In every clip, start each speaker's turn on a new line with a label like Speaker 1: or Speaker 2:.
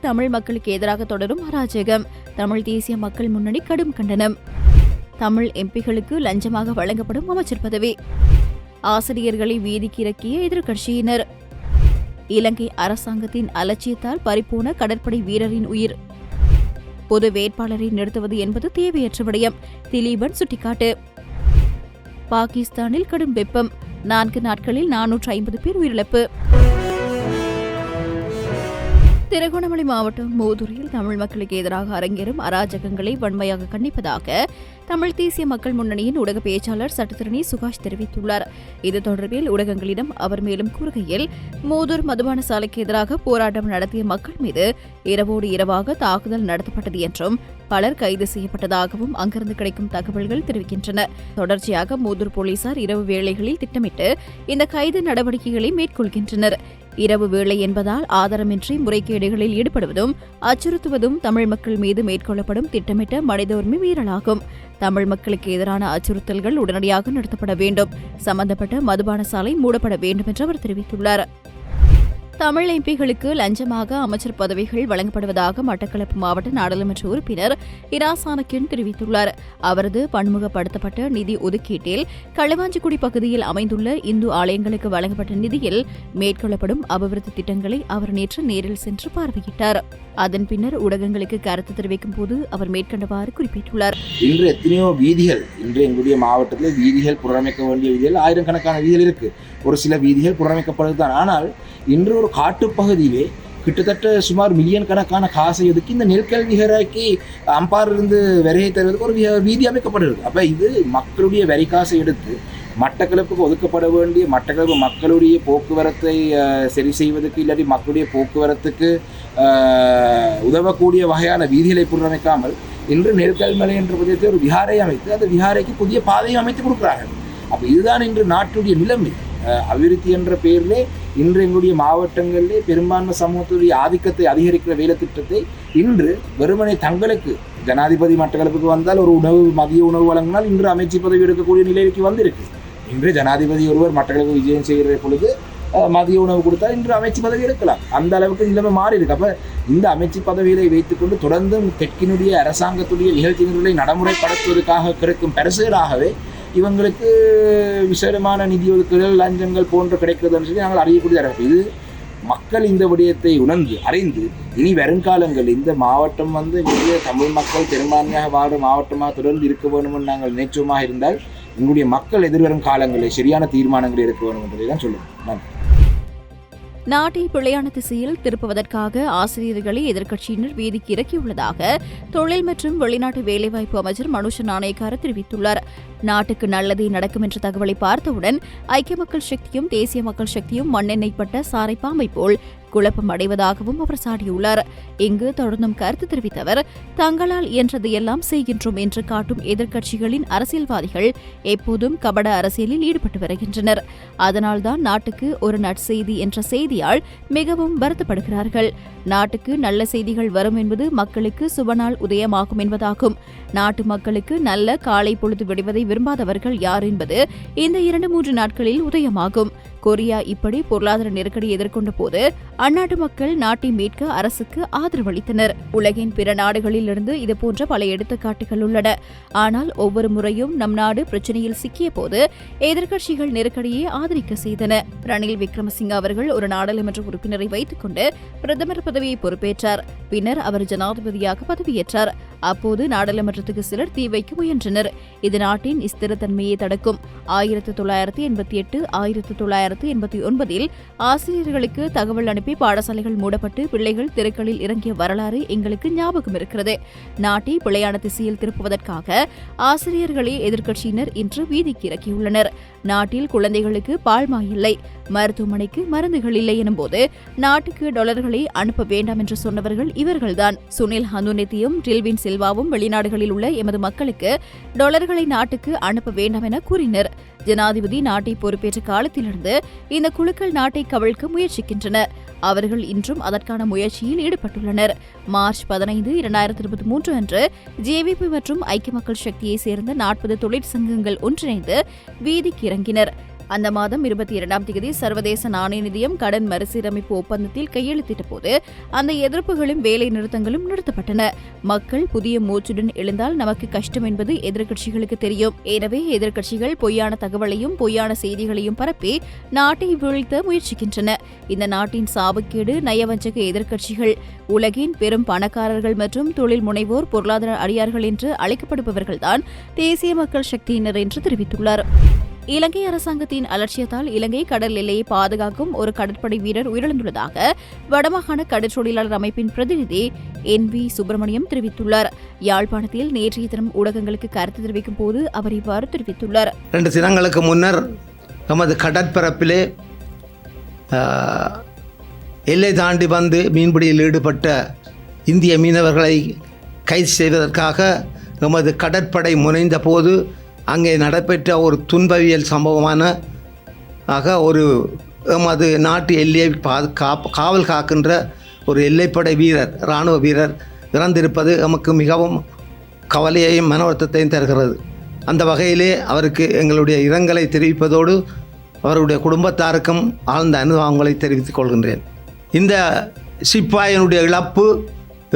Speaker 1: தமிழ் மக்களுக்கு எதிராக தொடரும் அராஜகம். தமிழ் தேசிய மக்கள் முன்னணி கடும் கண்டனம். தமிழ் எம்பிகளுக்கு லஞ்சமாக வழங்கப்படும் அமைச்சர் பதவி. ஆசிரியர்களை வீதிக்கு இறக்கிய எதிர்கட்சியினர் இலங்கை அரசாங்கத்தின் அலட்சியத்தால் பறிப்போன கடற்படை வீரரின் உயிர். பொது வேட்பாளரை நிறுத்துவது என்பது தேவையற்ற விடயம் திலீபன் சுட்டிக்காட்டு. பாகிஸ்தானில் கடும் வெப்பம் நான்கு நாட்களில் நானூற்று ஐம்பது பேர் உயிரிழப்பு. திருகோணமலை மாவட்டம் மூதூரில் தமிழ் மக்களுக்கு எதிராக அரங்கேறும் அராஜகங்களை வன்மையாக கண்டிப்பதாக தமிழ் தேசிய மக்கள் முன்னணியின் ஊடக பேச்சாளர் சட்டத்திரணி சுகாஷ் தெரிவித்துள்ளார். இது தொடர்பில் ஊடகங்களிடம் அவர் மேலும் கூறுகையில் மூதூர் மதுபான சாலைக்கு எதிராக போராட்டம் நடத்திய மக்கள் மீது இரவோடு இரவாக தாக்குதல் நடத்தப்பட்டது என்றும் பலர் கைது செய்யப்பட்டதாகவும் அங்கிருந்து கிடைக்கும் தகவல்கள் தெரிவிக்கின்றன. தொடர்ச்சியாக மூதூர் போலீசார் இரவு வேளைகளில் திட்டமிட்டு இந்த கைது நடவடிக்கைகளை மேற்கொள்கின்றனர். இரவு வேளை என்பதால் ஆதாரமின்றி முறைகேடுகளில் ஈடுபடுவதும் அச்சுறுத்துவதும் தமிழ் மக்கள் மீது மேற்கொள்ளப்படும் திட்டமிட்ட மனித உரிமை மீறலாகும். தமிழ் மக்களுக்கு எதிரான அச்சுறுத்தல்கள் உடனடியாக நிறுத்தப்பட வேண்டும். சம்பந்தப்பட்ட மதுபான சாலை மூடப்பட வேண்டும் என்று அவர் தெரிவித்துள்ளார். தமிழ் எம்பிகளுக்கு லஞ்சமாக அமைச்சர் பதவிகள் வழங்கப்படுவதாக மட்டக்களப்பு மாவட்ட நாடாளுமன்ற உறுப்பினர் இரா சாணக்கியன் தெரிவித்துள்ளார். அவரது பன்முகப்படுத்தப்பட்ட நிதி ஒதுக்கீட்டில் களுவாஞ்சிக்குடி பகுதியில் அமைந்துள்ள இந்து ஆலயங்களுக்கு வழங்கப்பட்ட நிதியில் மேற்கொள்ளப்படும் அபிவிருத்தி திட்டங்களை அவர் நேற்று நேரில் சென்று பார்வையிட்டார். அதன் பின்னர் ஊடகங்களுக்கு கருத்து தெரிவிக்கும் போது அவர் மேற்கண்டவாறு குறிப்பிட்டுள்ளார்.
Speaker 2: இன்று எத்தனையோ வீதிகள் இன்று எங்களுடைய மாவட்டத்தில் வீதிகள் புறமைக்க வேண்டிய வீதிகள் ஆயிரக்கணக்கான வீதிகள் இருக்கு. ஒரு சில வீதிகள் புறமைக்கப்படுது ஆனால் இன்று ஒரு காட்டுப்பகுதியிலே கிட்டத்தட்ட சுமார் மில்லியன் கணக்கான காசை ஒதுக்கி இந்த நெற்கல்விகராக்கி அம்பாரிலிருந்து விரையை தருவதற்கு ஒரு வீதி அமைக்கப்படுகிறது. அப்போ இது மக்களுடைய வரி காசை எடுத்து மட்டக்களப்புக்கு ஒதுக்கப்பட வேண்டிய மட்டக்களப்பு மக்களுடைய போக்குவரத்தை சரி செய்வதற்கு இல்லாட்டி மக்களுடைய போக்குவரத்துக்கு உதவக்கூடிய வகையான வீதிகளை புனரமைக்காமல் இன்று நெற்கல்மலை என்ற பிரதேசத்தை ஒரு விஹாரை அமைத்து அந்த விஹாரைக்கு புதிய பாதையை அமைத்து கொடுக்குறார்கள். அப்போ இதுதான் இன்று நாட்டுடைய நிலைமை. அபிவிருத்தி என்ற பெயரிலே இன்று எங்களுடைய மாவட்டங்களிலே பெரும்பான்மை சமூகத்துடைய ஆதிக்கத்தை அதிகரிக்கிற வேலை திட்டத்தை இன்று வெறுமனை தங்களுக்கு ஜனாதிபதி மட்டக்களப்புக்கு வந்தால் ஒரு உணவு மதிய உணவு வழங்கினால் இன்று அமைச்சு பதவி எடுக்கக்கூடிய நிலைக்கு வந்திருக்கு. இன்று ஜனாதிபதி ஒருவர் மட்டக்களப்பு விஜயம் செய்கிற பொழுது மதிய உணவு கொடுத்தால் இன்று அமைச்சு பதவி எடுக்கலாம். அந்த அளவுக்கு நிலைமை மாறி இருக்கு அப்போ இந்த அமைச்சு பதவிகளை வைத்துக்கொண்டு தொடர்ந்தும் தெற்கினுடைய அரசாங்கத்துடைய நிகழ்ச்சிகளை நடைமுறைப்படுத்துவதற்காக கிடைக்கும் பரிசுகளாகவே இவங்களுக்கு விசேடமான நிதி ஒதுக்குதல் லஞ்சங்கள் போன்ற கிடைக்கிறதுன்னு சொல்லி நாங்கள் அறியக்கூடிய தரப்பு. இது மக்கள் இந்த விடயத்தை உணர்ந்து அறிந்து இனி வருங்காலங்கள் இந்த மாவட்டம் வந்து எங்களுடைய தமிழ் மக்கள் பெரும்பான்மையாக வாழ்கிற மாவட்டமாக தொடர்ந்து இருக்க வேணும்னு நாங்கள் நினைச்சோமாக இருந்தால் எங்களுடைய மக்கள் எதிர்வரும் காலங்களில் சரியான தீர்மானங்கள் இருக்க வேண்டும் என்பதை தான் சொல்லுவோம். நன்றி.
Speaker 1: நாட்டை பிழையான திசையில் திருப்புவதற்காக ஆசிரியர்களை எதிர்க்கட்சியினர் வீதிக்கு இறக்கியுள்ளதாக தொழில் மற்றும் வெளிநாட்டு வேலைவாய்ப்பு அமைச்சர் மனுஷ நாணயக்கார தெரிவித்துள்ளார். நாட்டுக்கு நல்லதே நடக்கும் என்ற தகவலை பார்த்தவுடன் ஐக்கிய மக்கள் சக்தியும் தேசிய மக்கள் சக்தியும் மண்ணெண்ணெய் பட்ட போல் குழப்பம் அடைவதாகவும் அவர் சாடியுள்ளார். இங்கு தொடர்ந்தும் கருத்து தெரிவித்த அவர் தங்களால் இயன்றதையெல்லாம் செய்கின்றோம் என்று காட்டும் எதிர்க்கட்சிகளின் அரசியல்வாதிகள் எப்போதும் கபட அரசியலில் ஈடுபட்டு வருகின்றனர். அதனால்தான் நாட்டுக்கு ஒரு நற்செய்தி என்ற செய்தியால் மிகவும் வருத்தப்படுகிறார்கள். நாட்டுக்கு நல்ல செய்திகள் வரும் என்பது மக்களுக்கு சுபநாள் உதயமாகும் என்பதாகும். நாட்டு மக்களுக்கு நல்ல காலை பொழுது விடுவதை விரும்பாதவர்கள் யார் என்பது இந்த இரண்டு மூன்று நாட்களில் உதயமாகும். கொரியா இப்படி பொருளாதார நெருக்கடி எதிர்கொண்ட போது அந்நாட்டு மக்கள் நாட்டை மீட்க அரசுக்கு ஆதரவளித்தனர் உலகின் பிற நாடுகளிலிருந்து இதுபோன்ற பல எடுத்துக்காட்டுகள் உள்ளன. ஆனால் ஒவ்வொரு முறையும் நம் நாடு பிரச்சனையில் சிக்கிய போது எதிர்க்கட்சிகள் நெருக்கடியை ஆதரிக்க செய்தன. ரணில் விக்ரமசிங்க அவர்கள் ஒரு நாடாளுமன்ற உறுப்பினரை வைத்துக் கொண்டு பிரதமர் பதவியை பொறுப்பேற்றார். பின்னர் அவர் ஜனாதிபதியாக பதவியேற்றார். அப்போது நாடாளுமன்றத்துக்கு சிலர் தீ வைக்க முயன்றனர். இது நாட்டின் ஸ்திரத்தன்மையை தடுக்கும். ஆயிரத்தி தொள்ளாயிரத்தி எண்பத்தி எட்டு ஆயிரத்தி தொள்ளாயிரத்தி எண்பத்தி ஒன்பதில் ஆசிரியர்களுக்கு தகவல் அனுப்பி பாடசாலைகள் மூடப்பட்டு பிள்ளைகள் தெருக்களில் இறங்கிய வரலாறு எங்களுக்கு ஞாபகம் இருக்கிறது. நாட்டை பிழையான திசையில் திருப்புவதற்காக ஆசிரியர்களே எதிர்க்கட்சியினர் இன்று வீதிக்கு இறக்கியுள்ளனர். நாட்டில் குழந்தைகளுக்கு பால்மா இல்லை. மருத்துவமனைக்கு மருந்துகள் இல்லை எனும்போது நாட்டுக்கு டாலர்களை அனுப்ப வேண்டாம் என்று சொன்னவர்கள் இவர்கள்தான். சுனில் ஹந்துனெத்தியும் டில்வின் சில்வாவும் வெளிநாடுகளில் உள்ள எமது மக்களுக்கு டாலர்களை நாட்டுக்கு அனுப்ப வேண்டாம் என கூறினர். ஜனாதிபதி நாட்டை பொறுப்பேற்ற காலத்திலிருந்து இந்த குழுக்கள் நாட்டை கவிழ்க்க முயற்சிக்கின்றன. அவர்கள் இன்றும் அதற்கான முயற்சியில் ஈடுபட்டுள்ளனர். மார்ச் பதினைந்து இரண்டாயிரத்தி இருபத்தி மூன்று அன்று ஜேவிபி மற்றும் ஐக்கிய மக்கள் சக்தியை சேர்ந்த நாற்பது தொழிற்சங்கங்கள் ஒன்றிணைந்து வீதிக்கு இறங்கினர். அந்த மாதம் இருபத்தி இரண்டாம் தேதி சர்வதேச நாணய நிதியம் கடன் மறுசீரமைப்பு ஒப்பந்தத்தில் கையெழுத்திட்ட போது அந்த எதிர்ப்புகளும் வேலை நிறுத்தங்களும் நிறுத்தப்பட்டன. மக்கள் புதிய மூச்சுடன் எழுந்தால் நமக்கு கஷ்டம் என்பது எதிர்க்கட்சிகளுக்கு தெரியும். எனவே எதிர்க்கட்சிகள் பொய்யான தகவலையும் பொய்யான செய்திகளையும் பரப்பி நாட்டை வீழ்த்த முயற்சிக்கின்றன. இந்த நாட்டின் சாபக்கேடு நயவஞ்சக எதிர்க்கட்சிகள் உலகின் பெரும் பணக்காரர்கள் மற்றும் தொழில் முனைவோர் பொருளாதார அடியார்கள் என்று அழைக்கப்படுபவர்கள்தான் தேசிய மக்கள் சக்தியினர் என்று தெரிவித்துள்ளார். இலங்கை அரசாங்கத்தின் அலட்சியத்தால் இலங்கை கடல் எல்லையை பாதுகாக்கும் ஒரு கடற்படை வீரர் உயிரிழந்துள்ளதாக வடமாகாண கடற்றொழிலாளர் அமைப்பின் பிரதிநிதி என் வி சுப்பிரமணியம் தெரிவித்துள்ளார். யாழ்ப்பாணத்தில் நேற்றைய தினம் ஊடகங்களுக்கு கருத்து தெரிவிக்கும் போது அவர் இவ்வாறு தெரிவித்துள்ளார்.
Speaker 3: ரெண்டு தினங்களுக்கு முன்னர் நமது கடற்பரப்பிலே எல்லை தாண்டி வந்து மீன்பிடியில் ஈடுபட்ட இந்திய மீனவர்களை கைது செய்வதற்காக நமது கடற்படை முனைந்த போது அங்கே நடைபெற்ற ஒரு துன்பவியல் சம்பவமான ஆக ஒரு எமது நாட்டு எல்லையை பாது காவல் காக்கின்ற ஒரு எல்லைப்படை வீரர் இராணுவ வீரர் இறந்திருப்பது நமக்கு மிகவும் கவலையையும் மன வருத்தத்தையும் தருகிறது. அந்த வகையிலே அவருக்கு எங்களுடைய இரங்கலை தெரிவிப்பதோடு அவருடைய குடும்பத்தாருக்கும் ஆழ்ந்த அனுபவங்களை தெரிவித்துக் கொள்கின்றேன். இந்த சிப்பாயினுடைய இழப்பு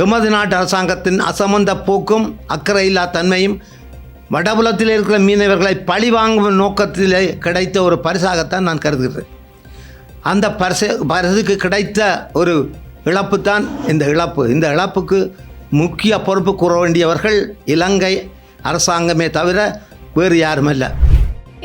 Speaker 3: எமது நாட்டு அரசாங்கத்தின் அசமந்த போக்கும் அக்கறையில்லா தன்மையும் வடபுலத்தில் இருக்கிற மீனவர்களை பழி வாங்கும் நோக்கத்தில் கிடைத்த ஒரு பரிசாகத்தான் நான் கருதுகிறேன். அந்த பரிசு பரிசுக்கு கிடைத்த ஒரு இழப்பு தான் இந்த இழப்பு. இந்த இழப்புக்கு முக்கிய பொறுப்பு கூற வேண்டியவர்கள் இலங்கை அரசாங்கமே தவிர வேறு யாருமல்ல.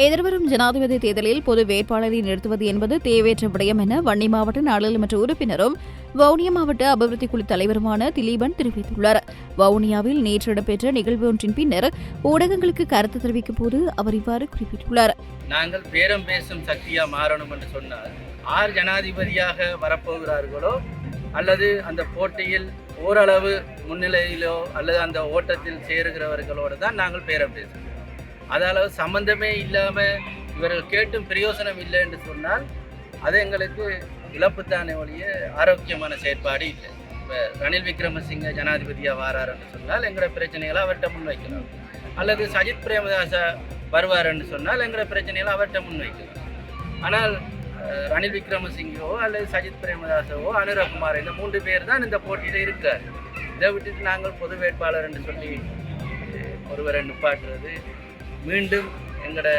Speaker 1: எதிர்வரும் ஜனாதிபதி தேர்தலில் பொது வேட்பாளரை நிறுத்துவது என்பது தேவையற்ற விடயம் என வன்னி மாவட்ட நாடாளுமன்ற உறுப்பினரும் வவுனியா மாவட்ட அபிவிருத்தி குழு தலைவருமான திலீபன் தெரிவித்துள்ளார். வவுனியாவில் நேற்று இடம்பெற்ற நிகழ்வு ஒன்றின் பின்னர் ஊடகங்களுக்கு கருத்து தெரிவிக்கும் போது அவர் இவ்வாறு குறிப்பிட்டுள்ளார்.
Speaker 4: நாங்கள் பேரம் பேசும் சக்தியா மாறணும் என்று சொன்னால் ஆர் ஜனாதிபதியாக வரப்போகிறார்களோ அல்லது அந்த போட்டியில் ஓரளவு முன்னிலையிலோ அல்லது அந்த ஓட்டத்தில் சேருகிறவர்களோடு தான் நாங்கள் பேரம் பேசுகிறோம் அதாவது சம்பந்தமே இல்லாமல் இவர்கள் கேட்டும் பிரயோசனம் இல்லை என்று சொன்னால் அது எங்களுக்கு இழப்புத்தானே ஒழிய ஆரோக்கியமான செயற்பாடு இல்லை. இப்போ ரணில் விக்ரமசிங்க ஜனாதிபதியாக வாராருன்னு சொன்னால் எங்களோட பிரச்சனைகளை அவர்கிட்ட முன்வைக்கலாம் அல்லது சஜித் பிரேமதாசா வருவாருன்னு சொன்னால் எங்களோட பிரச்சனைகளை அவர்கிட்ட முன்வைக்கலாம் ஆனால் ரணில் விக்ரமசிங்கோ அல்லது சஜித் பிரேமதாசவோ அனுரகுமார் இந்த மூன்று பேர் தான் இந்த போட்டியில் இருக்கார். இதை விட்டுட்டு நாங்கள் பொது வேட்பாளர் என்று சொல்லி ஒருவரை நிப்பாட்டுறது. மீண்டும் எங்களோட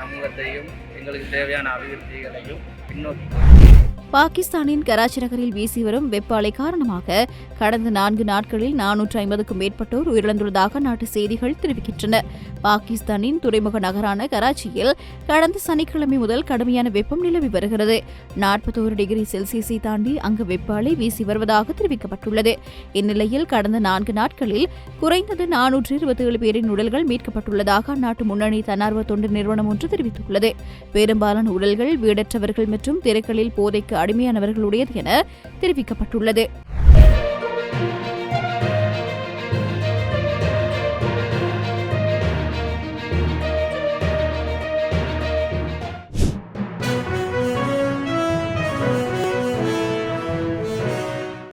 Speaker 4: சமூகத்தையும் எங்களுக்கு தேவையான அபிவிருத்திகளையும் பின்னோக்கி
Speaker 1: பாகிஸ்தானின் கராச்சி நகரில் வீசி வரும் வெப்ப அலை காரணமாக கடந்த நான்கு நாட்களில் நானூற்று ஐம்பதுக்கும் மேற்பட்டோர் உயிரிழந்துள்ளதாக நாட்டு செய்திகள் தெரிவிக்கின்றன. பாகிஸ்தானின் துறைமுக நகரான கராச்சியில் கடந்த சனிக்கிழமை முதல் கடுமையான வெப்பம் நிலவி வருகிறது. நாற்பத்தோரு டிகிரி செல்சியஸை தாண்டி அங்கு வெப்ப அலை வீசி வருவதாக தெரிவிக்கப்பட்டுள்ளது. இந்நிலையில் கடந்த நான்கு நாட்களில் குறைந்தது நானூற்று இருபத்தி ஏழு பேரின் உடல்கள் மீட்கப்பட்டுள்ளதாக அந்நாட்டு முன்னணி தன்னார்வ தொண்டு நிறுவனம் ஒன்று தெரிவித்துள்ளது. பெரும்பாலான உடல்கள் வீடற்றவர்கள் மற்றும் தெருக்களில் போதைக்கு அடிமையானவர்களுடையது என தெரிவிக்கப்பட்டுள்ளது.